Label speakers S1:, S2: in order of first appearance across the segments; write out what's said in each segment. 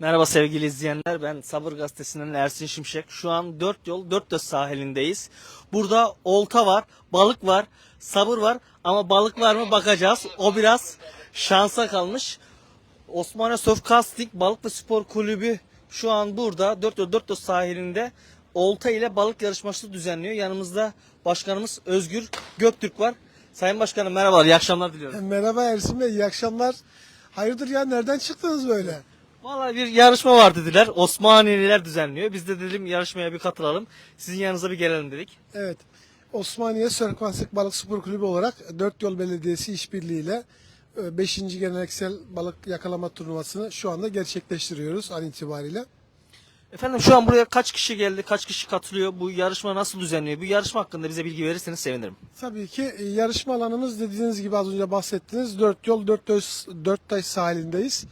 S1: Merhaba sevgili izleyenler. Ben Sabır Gazetesi'nden Ersin Şimşek. Şu an dört yol dört dört sahilindeyiz. Burada olta var, balık var, sabır var ama balık var mı bakacağız. O biraz şansa kalmış. Osmaniye Surf Casting Balık ve Spor Kulübü şu an burada dört yol dört dört sahilinde olta ile balık yarışması düzenliyor. Yanımızda başkanımız Özgür Göktürk var. Sayın Başkanım merhabalar, iyi akşamlar diliyorum.
S2: Merhaba Ersin Bey, iyi akşamlar. Hayırdır ya, nereden çıktınız böyle?
S1: Vallahi bir yarışma var dediler. Osmaniyeliler düzenliyor. Biz de dedim yarışmaya bir katılalım. Sizin yanınıza bir gelelim dedik.
S2: Evet, Osmaniye Sörkvansık Balık Spor Kulübü olarak Dört Yol Belediyesi işbirliğiyle 5. Geleneksel Balık Yakalama Turnuvası'nı şu anda gerçekleştiriyoruz an itibariyle.
S1: Efendim şu an buraya kaç kişi geldi, kaç kişi katılıyor, bu yarışma nasıl düzenliyor? Bu yarışma hakkında bize bilgi verirseniz sevinirim.
S2: Tabii ki e, yarışma alanımız dediğiniz gibi az önce bahsettiniz. Dört yol, dört, dört taş sahilindeyiz.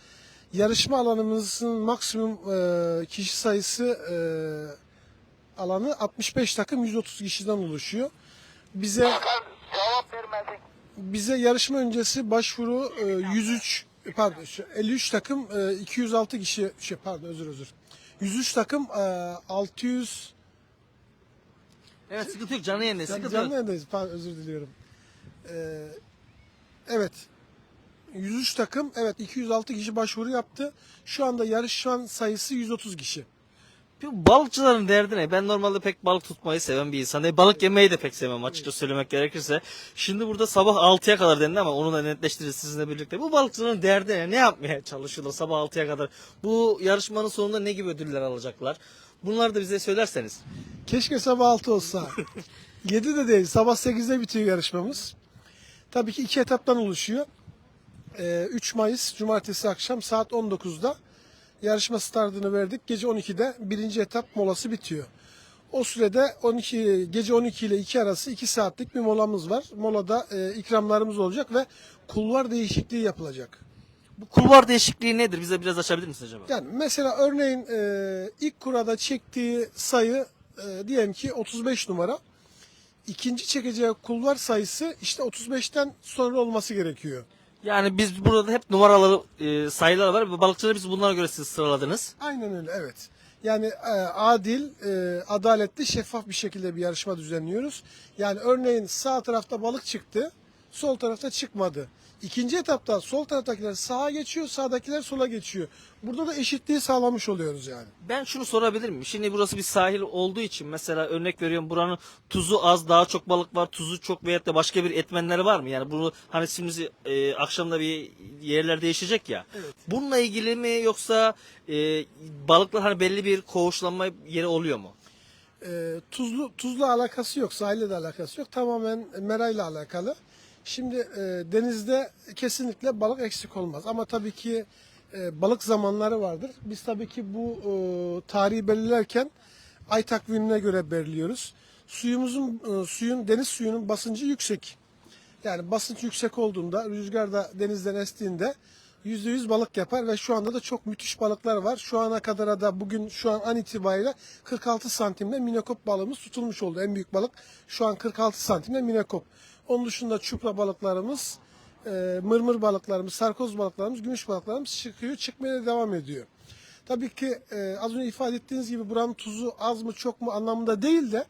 S2: Yarışma alanımızın maksimum e, kişi sayısı e, alanı 65 takım 130 kişiden oluşuyor. Bize bize yarışma öncesi başvuru e, 103 pardon şu 53 takım e, 206 kişi şey pardon özür özür. 103 takım e, 600
S1: Evet sıkıntı yok canlı yayında
S2: Can-
S1: sıkıntı
S2: Canlı
S1: yok.
S2: yayındayız. Pardon, özür diliyorum. Ee, evet. 103 takım, evet 206 kişi başvuru yaptı. Şu anda yarışan sayısı 130 kişi.
S1: Balıkçıların derdi ne? Ben normalde pek balık tutmayı seven bir insan. değilim. Balık yemeyi de pek sevmem açıkça söylemek gerekirse. Şimdi burada sabah 6'ya kadar dendi ama onu da netleştiririz sizinle birlikte. Bu balıkçıların derdi ne? Ne yapmaya çalışıyorlar sabah 6'ya kadar? Bu yarışmanın sonunda ne gibi ödüller alacaklar? Bunları da bize söylerseniz.
S2: Keşke sabah 6 olsa. 7 de değil, sabah 8'de bitiyor yarışmamız. Tabii ki iki etaptan oluşuyor. Ee, 3 Mayıs Cumartesi akşam saat 19'da yarışma startını verdik. Gece 12'de birinci etap molası bitiyor. O sürede 12 gece 12 ile 2 arası 2 saatlik bir molamız var. Molada e, ikramlarımız olacak ve kulvar değişikliği yapılacak.
S1: Bu kulvar değişikliği nedir? Bize biraz açabilir misiniz acaba?
S2: Yani mesela örneğin e, ilk kurada çektiği sayı e, diyelim ki 35 numara. İkinci çekeceği kulvar sayısı işte 35'ten sonra olması gerekiyor.
S1: Yani biz burada hep numaraları e, sayılar var. Balıkçıları biz bunlara göre siz sıraladınız.
S2: Aynen öyle evet. Yani e, adil, e, adaletli, şeffaf bir şekilde bir yarışma düzenliyoruz. Yani örneğin sağ tarafta balık çıktı, sol tarafta çıkmadı. İkinci etapta sol taraftakiler sağa geçiyor, sağdakiler sola geçiyor. Burada da eşitliği sağlamış oluyoruz yani.
S1: Ben şunu sorabilir miyim? Şimdi burası bir sahil olduğu için mesela örnek veriyorum buranın tuzu az daha çok balık var tuzu çok veyahut da başka bir etmenleri var mı? Yani bunu hani şimdi e, akşamda bir yerler değişecek ya.
S2: Evet.
S1: Bununla ilgili mi yoksa e, balıklar hani belli bir koğuşlanma yeri oluyor mu?
S2: E, tuzlu tuzla alakası yok, sahille de alakası yok. Tamamen merayla alakalı. Şimdi e, denizde kesinlikle balık eksik olmaz. Ama tabii ki e, balık zamanları vardır. Biz tabii ki bu e, tarihi belirlerken ay takvimine göre belirliyoruz. Suyumuzun e, suyun deniz suyunun basıncı yüksek. Yani basınç yüksek olduğunda rüzgar da denizden estiğinde %100 balık yapar ve şu anda da çok müthiş balıklar var. Şu ana kadar da bugün şu an an itibariyle 46 santimle minekop balığımız tutulmuş oldu. En büyük balık şu an 46 santimle minekop. Onun dışında çupra balıklarımız, e, mırmır balıklarımız, sarkoz balıklarımız, gümüş balıklarımız çıkıyor, çıkmaya devam ediyor. Tabii ki e, az önce ifade ettiğiniz gibi buranın tuzu az mı çok mu anlamında değil de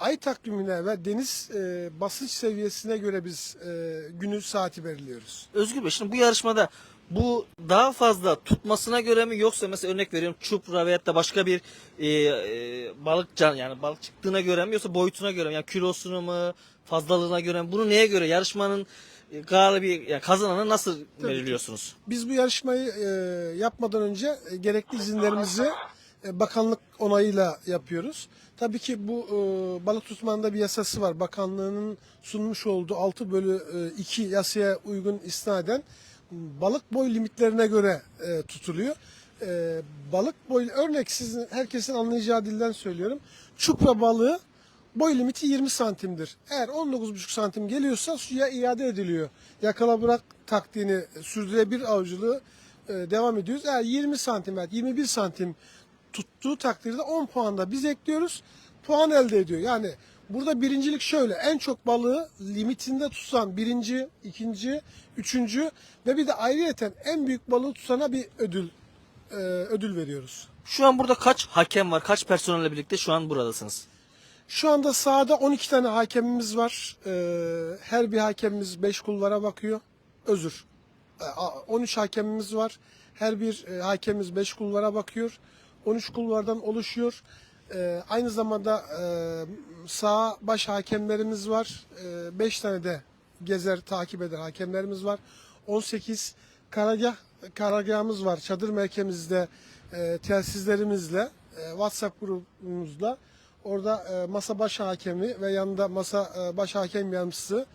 S2: ay takvimine ve deniz e, basınç seviyesine göre biz e, günü saati belirliyoruz.
S1: Özgür Bey şimdi bu yarışmada bu daha fazla tutmasına göre mi? Yoksa mesela örnek veriyorum çupra veyahut da başka bir e, e, balık can yani balık çıktığına göre mi? Yoksa boyutuna göre mi? Yani kilosunu mu? Fazlalığına göre mi? Bunu neye göre? Yarışmanın e, galibi yani kazananı nasıl belirliyorsunuz?
S2: Biz bu yarışmayı e, yapmadan önce e, gerekli izinlerimizi e, bakanlık onayıyla yapıyoruz. Tabii ki bu e, balık tutmanında bir yasası var. Bakanlığının sunmuş olduğu 6 bölü e, 2 yasaya uygun istinaden balık boy limitlerine göre e, tutuluyor. E, balık boy örnek sizin herkesin anlayacağı dilden söylüyorum. Çupra balığı boy limiti 20 santimdir. Eğer 19,5 santim geliyorsa suya iade ediliyor. Yakala bırak taktiğini sürdürebilir avcılığı e, devam ediyoruz. Eğer 20 santim veya 21 santim tuttuğu takdirde 10 puan da biz ekliyoruz. Puan elde ediyor. Yani burada birincilik şöyle. En çok balığı limitinde tutan birinci, ikinci, üçüncü ve bir de ayrıyeten en büyük balığı tutana bir ödül e, ödül veriyoruz.
S1: Şu an burada kaç hakem var? Kaç personelle birlikte şu an buradasınız?
S2: Şu anda sahada 12 tane hakemimiz var. Ee, her bir hakemimiz 5 kulvara bakıyor. Özür. Ee, a- 13 hakemimiz var. Her bir e, hakemimiz 5 kulvara bakıyor. 13 kulvardan oluşuyor. Ee, aynı zamanda e, sağ baş hakemlerimiz var. 5 tane de gezer takip eden hakemlerimiz var. 18 karargah karargahımız var. Çadır merkezimizde e, telsizlerimizle e, WhatsApp grubumuzla Orada e, masa baş hakemi ve yanında masa e, baş hakem yardımcısı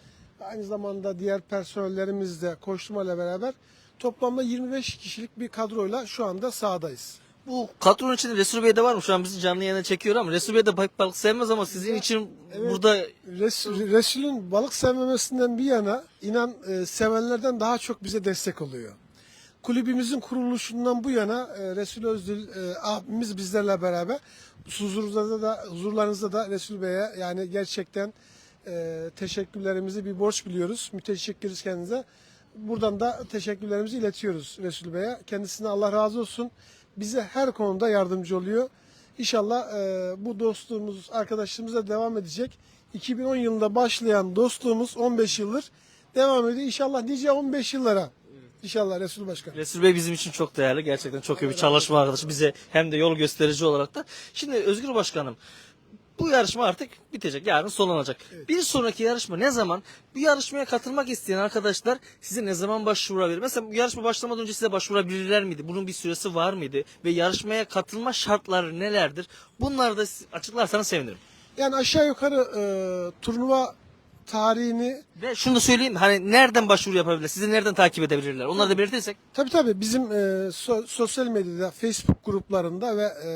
S2: aynı zamanda diğer personellerimiz de koşturmayla beraber toplamda 25 kişilik bir kadroyla şu anda sahadayız.
S1: Bu kadronun içinde Resul Bey de var mı? Şu an bizi canlı yayına çekiyor ama Resul Bey de pek balık sevmez ama sizin için
S2: Evet.
S1: burada
S2: Res, Resul'ün balık sevmemesinden bir yana inan e, sevenlerden daha çok bize destek oluyor. Kulübümüzün kuruluşundan bu yana e, Resul Özdil e, abimiz bizlerle beraber huzurunuzda da huzurlarınızda da Resul Bey'e yani gerçekten e, teşekkürlerimizi bir borç biliyoruz. Müteşekkiriz kendinize. Buradan da teşekkürlerimizi iletiyoruz Resul Bey'e. Kendisine Allah razı olsun. Bize her konuda yardımcı oluyor. İnşallah e, bu dostluğumuz, arkadaşlığımız da devam edecek. 2010 yılında başlayan dostluğumuz 15 yıldır devam ediyor. İnşallah nice 15 yıllara. İnşallah Resul Başkan.
S1: Resul Bey bizim için çok değerli. Gerçekten çok iyi bir çalışma arkadaşı. Bize hem de yol gösterici olarak da. Şimdi Özgür Başkanım bu yarışma artık bitecek. Yarın sonlanacak. Bir sonraki yarışma ne zaman? Bu yarışmaya katılmak isteyen arkadaşlar size ne zaman başvurabilir? Mesela bu yarışma başlamadan önce size başvurabilirler miydi? Bunun bir süresi var mıydı? Ve yarışmaya katılma şartları nelerdir? Bunları da açıklarsanız sevinirim.
S2: Yani aşağı yukarı e, turnuva tarihini
S1: Ve şunu da söyleyeyim hani nereden başvuru yapabilirler? Sizi nereden takip edebilirler? Onları da belirtirsek.
S2: Tabii tabii bizim e, so- sosyal medyada Facebook gruplarında ve e,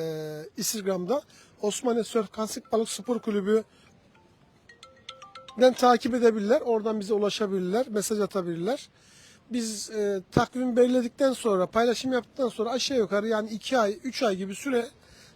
S2: Instagram'da Osmaniye Surf Kasık Balık Spor Kulübü den takip edebilirler. Oradan bize ulaşabilirler, mesaj atabilirler. Biz e, takvim belirledikten sonra, paylaşım yaptıktan sonra aşağı yukarı yani 2 ay, 3 ay gibi süre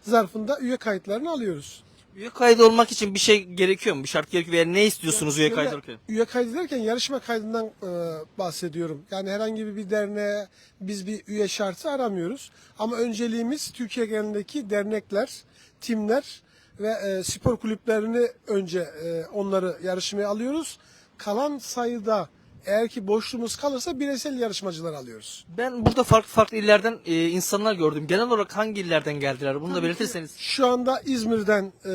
S2: zarfında üye kayıtlarını alıyoruz.
S1: Üye kaydı olmak için bir şey gerekiyor mu? Bir şart gerekiyor veya ne istiyorsunuz üye kaydı olurken?
S2: Üye kaydı derken yarışma kaydından e, bahsediyorum. Yani herhangi bir derneğe biz bir üye şartı aramıyoruz. Ama önceliğimiz Türkiye genelindeki dernekler, timler ve e, spor kulüplerini önce e, onları yarışmaya alıyoruz. Kalan sayıda eğer ki boşluğumuz kalırsa bireysel yarışmacılar alıyoruz.
S1: Ben burada farklı farklı illerden e, insanlar gördüm. Genel olarak hangi illerden geldiler? Bunu da belirtirseniz.
S2: Şu anda İzmir'den e,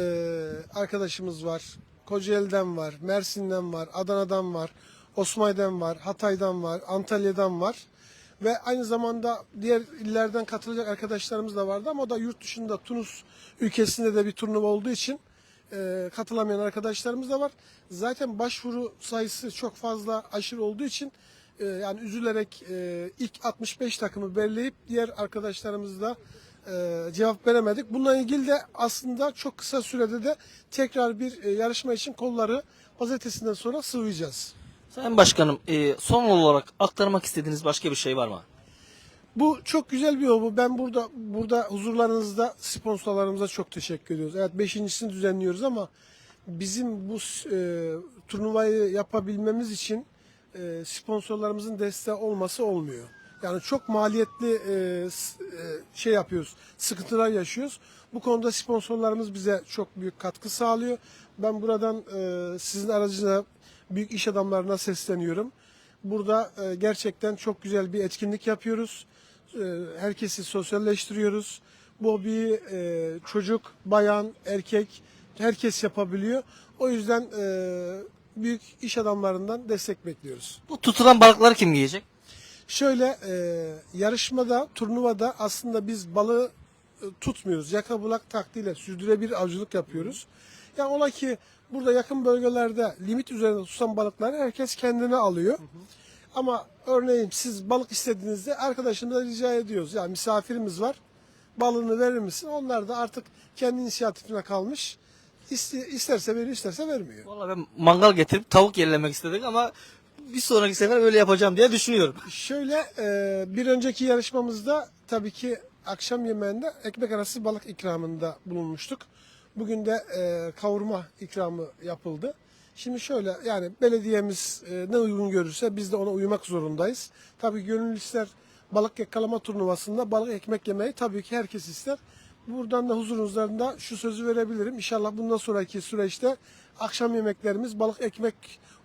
S2: arkadaşımız var. Kocaeli'den var, Mersin'den var, Adana'dan var, Osmaniye'den var, Hatay'dan var, Antalya'dan var. Ve aynı zamanda diğer illerden katılacak arkadaşlarımız da vardı ama o da yurt dışında Tunus ülkesinde de bir turnuva olduğu için e, katılamayan arkadaşlarımız da var. Zaten başvuru sayısı çok fazla aşırı olduğu için e, yani üzülerek e, ilk 65 takımı belirleyip diğer arkadaşlarımız da e, cevap veremedik. Bununla ilgili de aslında çok kısa sürede de tekrar bir e, yarışma için kolları pazartesinden sonra sıvayacağız.
S1: Sayın Başkanım e, son olarak aktarmak istediğiniz başka bir şey var mı?
S2: Bu çok güzel bir yol. Ben burada burada huzurlarınızda sponsorlarımıza çok teşekkür ediyoruz. Evet beşincisini düzenliyoruz ama bizim bu e, turnuvayı yapabilmemiz için e, sponsorlarımızın desteği olması olmuyor. Yani çok maliyetli e, e, şey yapıyoruz, sıkıntılar yaşıyoruz. Bu konuda sponsorlarımız bize çok büyük katkı sağlıyor. Ben buradan e, sizin aracınıza büyük iş adamlarına sesleniyorum. Burada e, gerçekten çok güzel bir etkinlik yapıyoruz. E, herkesi sosyalleştiriyoruz. Bu hobiyi e, çocuk, bayan, erkek herkes yapabiliyor. O yüzden e, büyük iş adamlarından destek bekliyoruz.
S1: Bu tutulan balıkları kim yiyecek?
S2: Şöyle e, yarışmada, turnuvada aslında biz balığı tutmuyoruz. Yaka bulak taktiğiyle sürdürebilir avcılık yapıyoruz. Yani ola ki burada yakın bölgelerde limit üzerinde tutan balıkları herkes kendine alıyor. Ama örneğin siz balık istediğinizde arkadaşımıza rica ediyoruz. Yani misafirimiz var. Balığını verir misin? Onlar da artık kendi inisiyatifine kalmış. İste- isterse veriyor, isterse vermiyor.
S1: Vallahi ben mangal getirip tavuk yerlemek istedik ama bir sonraki sefer öyle yapacağım diye düşünüyorum.
S2: Şöyle e, bir önceki yarışmamızda tabii ki akşam yemeğinde ekmek arası balık ikramında bulunmuştuk. Bugün de e, kavurma ikramı yapıldı. Şimdi şöyle yani belediyemiz e, ne uygun görürse biz de ona uymak zorundayız. Tabii gönül ister balık yakalama turnuvasında balık ekmek yemeyi tabii ki herkes ister. Buradan da huzurunuzda şu sözü verebilirim. İnşallah bundan sonraki süreçte akşam yemeklerimiz balık ekmek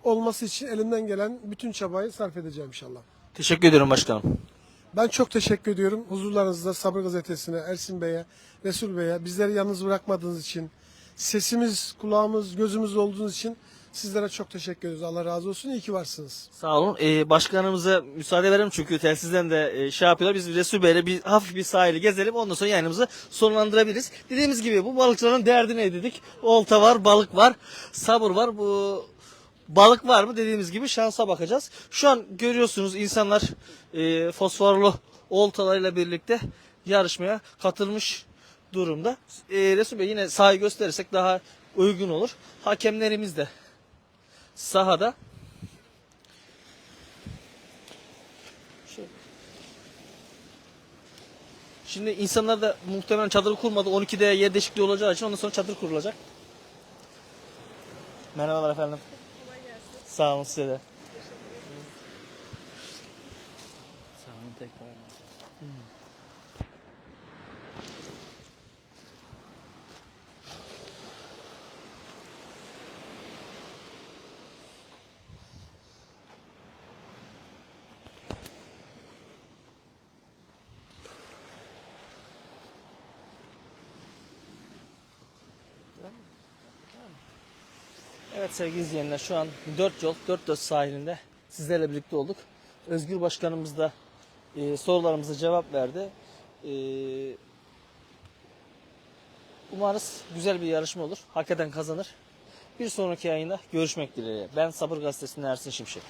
S2: olması için elimden gelen bütün çabayı sarf edeceğim inşallah.
S1: Teşekkür ediyorum başkanım.
S2: Ben çok teşekkür ediyorum. Huzurlarınızda Sabır Gazetesi'ne, Ersin Bey'e, Resul Bey'e bizleri yalnız bırakmadığınız için, sesimiz, kulağımız, gözümüz olduğunuz için sizlere çok teşekkür ediyoruz. Allah razı olsun. İyi ki varsınız.
S1: Sağ olun. Ee, başkanımıza müsaade verelim çünkü telsizden de e, şey yapıyorlar. Biz Resul Bey'le bir hafif bir sahili gezelim. Ondan sonra yayınımızı sonlandırabiliriz. Dediğimiz gibi bu balıkçıların derdi ne dedik? Olta var, balık var, sabır var. Bu balık var mı dediğimiz gibi şansa bakacağız. Şu an görüyorsunuz insanlar e, fosforlu oltalarıyla birlikte yarışmaya katılmış durumda. E, Resul Bey yine sahayı gösterirsek daha uygun olur. Hakemlerimiz de sahada. Şimdi insanlar da muhtemelen çadır kurmadı. 12'de yer değişikliği olacağı için ondan sonra çadır kurulacak. Merhabalar efendim. Sağ olun size de. Sağ olun tekrar. Evet sevgili izleyenler şu an 4 yol 4 dört sahilinde sizlerle birlikte olduk. Özgür Başkanımız da e, sorularımıza cevap verdi. E, umarız güzel bir yarışma olur. Hak eden kazanır. Bir sonraki yayında görüşmek dileğiyle. Ben Sabır Gazetesi'nin Ersin Şimşek.